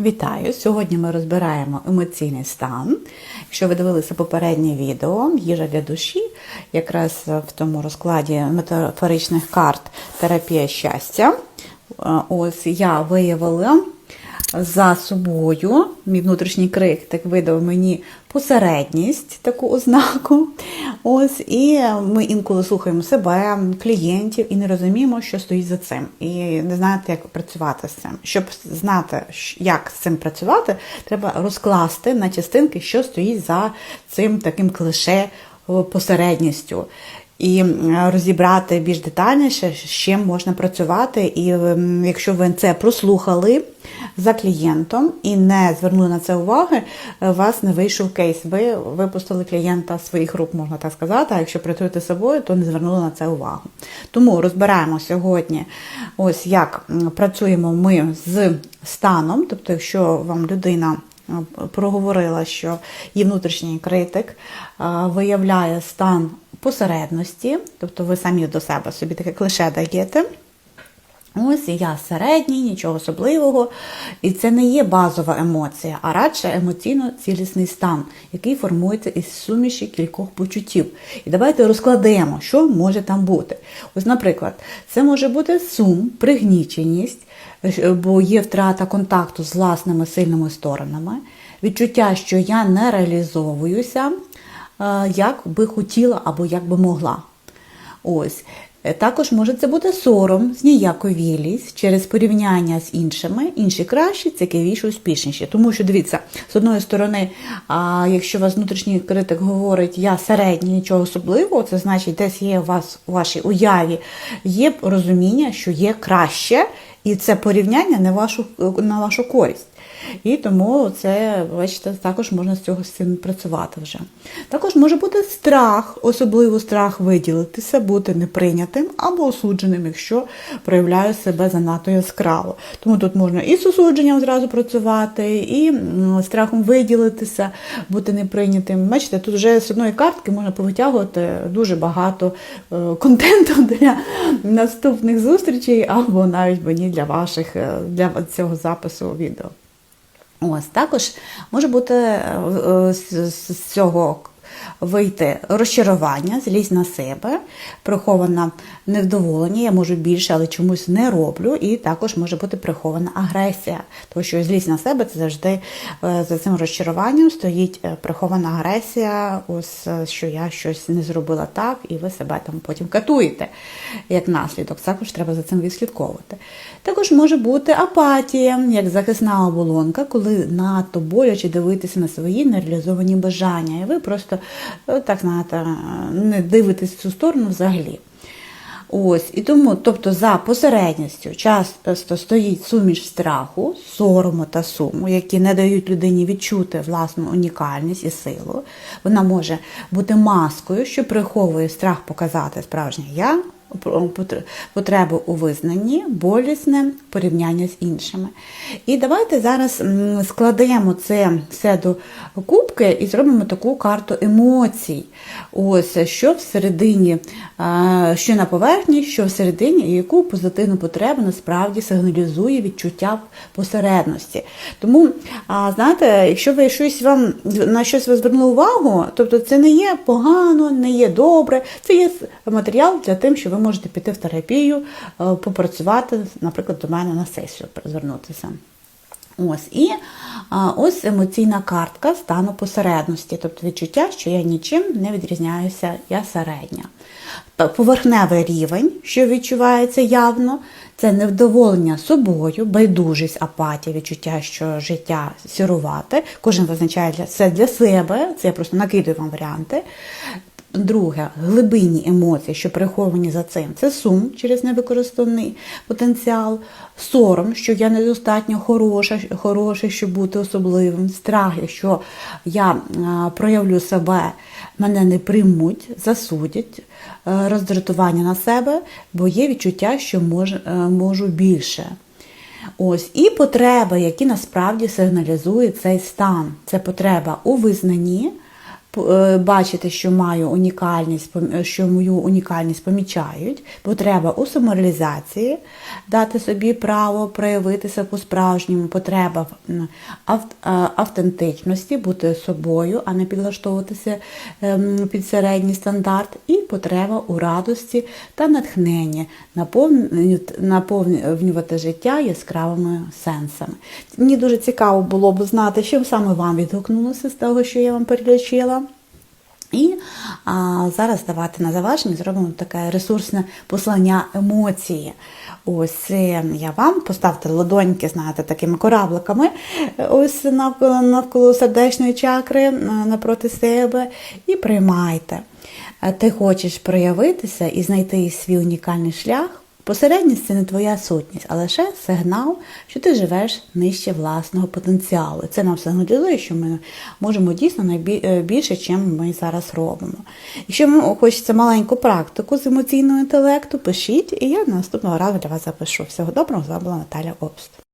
Вітаю! Сьогодні ми розбираємо емоційний стан. Якщо ви дивилися попереднє відео їжа для душі, якраз в тому розкладі метафоричних карт терапія щастя, е, ось я виявила за собою, мій внутрішній крик так видав мені посередність, таку ознаку. Ось, І ми інколи слухаємо себе, клієнтів і не розуміємо, що стоїть за цим. І не знаєте, як працювати з цим. Щоб знати, як з цим працювати, треба розкласти на частинки, що стоїть за цим таким клише посередністю. І розібрати більш детальніше, з чим можна працювати. І якщо ви це прослухали за клієнтом і не звернули на це уваги, у вас не вийшов кейс. Ви випустили клієнта своїх рук, можна так сказати. А якщо працюєте з собою, то не звернули на це увагу. Тому розбираємо сьогодні, ось як працюємо ми з станом, тобто, якщо вам людина. Проговорила, що її внутрішній критик виявляє стан посередності, тобто ви самі до себе собі таке клише даєте. Ось я середній, нічого особливого. І це не є базова емоція, а радше емоційно-цілісний стан, який формується із суміші кількох почуттів. І давайте розкладемо, що може там бути. Ось, наприклад, це може бути сум, пригніченість, бо є втрата контакту з власними сильними сторонами, відчуття, що я не реалізовуюся, як би хотіла або як би могла. Ось. Також може це бути сором, зніяковілість через порівняння з іншими, інші кращі, цікавіші, успішніші. Тому що дивіться, з одної сторони, а якщо вас внутрішній критик говорить я середній, нічого особливого, це значить, десь є у вас у вашій уяві є розуміння, що є краще, і це порівняння не вашу, на вашу користь. І тому це, бачите, також можна з цього з цим працювати вже. Також може бути страх, особливо страх виділитися, бути неприйнятим або осудженим, якщо проявляю себе занадто яскраво. Тому тут можна і з осудженням зразу працювати, і страхом виділитися, бути неприйнятим. Бачите, тут вже з одної картки можна повитягувати дуже багато е, контенту для наступних зустрічей, або навіть мені для ваших, е, для цього запису відео. Ось також може бути е, з цього вийти розчарування, злість на себе, прихована невдоволення, я можу більше, але чомусь не роблю. І також може бути прихована агресія. Тому що злість на себе це завжди е, за цим розчаруванням стоїть е, прихована агресія, ось що я щось не зробила так, і ви себе там потім катуєте як наслідок. Також треба за цим відслідковувати. Також може бути апатія, як захисна оболонка, коли надто боляче дивитися на свої нереалізовані бажання. І ви просто Е, так знаєте, не дивитись в цю сторону взагалі. Ось, І тому, тобто, за посередністю часто стоїть суміш страху, сорому та суму, які не дають людині відчути власну унікальність і силу. Вона може бути маскою, що приховує страх показати справжнє я, потребу у визнанні, болісне порівняння з іншими. І давайте зараз складемо це все до кубки і зробимо таку карту емоцій. Ось що всередині, що на поверхні, що всередині, і яку позитивну потребу насправді сигналізує відчуття посередності. Тому, знаєте, якщо ви щось вам на щось ви звернули увагу, тобто це не є погано, не є добре, це є матеріал для тим, що ви можете піти в терапію, е, попрацювати, наприклад, до мене на сесію звернутися. Ось і а, ось емоційна картка стану посередності, тобто відчуття, що я нічим не відрізняюся, я середня. Поверхневий рівень, що відчувається явно, це невдоволення собою, байдужість, апатія, відчуття, що життя сірувати. Кожен визначає це для себе, це я просто накидую вам варіанти. Друге, глибинні емоції, що приховані за цим, це сум через невикористаний потенціал, сором, що я недостатньо хороша, хороша, щоб бути особливим, страх, якщо я проявлю себе, мене не приймуть, засудять, е, роздратування на себе, бо є відчуття, що мож, е, можу більше. Ось, І потреби, які насправді сигналізують цей стан. Це потреба у визнанні бачити, що маю унікальність, е, що мою унікальність помічають, потреба у самореалізації, дати собі право проявитися по-справжньому, потреба в а, автентичності, бути собою, а не підлаштовуватися ем, під середній стандарт, і потреба у радості та натхненні, наповню- наповнювати життя яскравими сенсами. Мені дуже цікаво було б знати, що саме вам відгукнулося з того, що я вам перелічила. І а, зараз давайте на завершення зробимо таке ресурсне послання емоції. Ось я вам поставте ладоньки, знаєте, такими корабликами, ось навколо, навколо сердечної чакри е, напроти себе, і приймайте. Е, Ти хочеш проявитися і знайти свій унікальний шлях. Посередність це не твоя сутність, а лише сигнал, що ти живеш нижче власного потенціалу. Це нам сигналізує, що ми можемо дійсно найбі- е, чим ми зараз робимо. Якщо вам хочеться маленьку практику з емоційного інтелекту, пишіть, і я наступного разу для вас запишу. Всього доброго, з вами була Наталя Обст.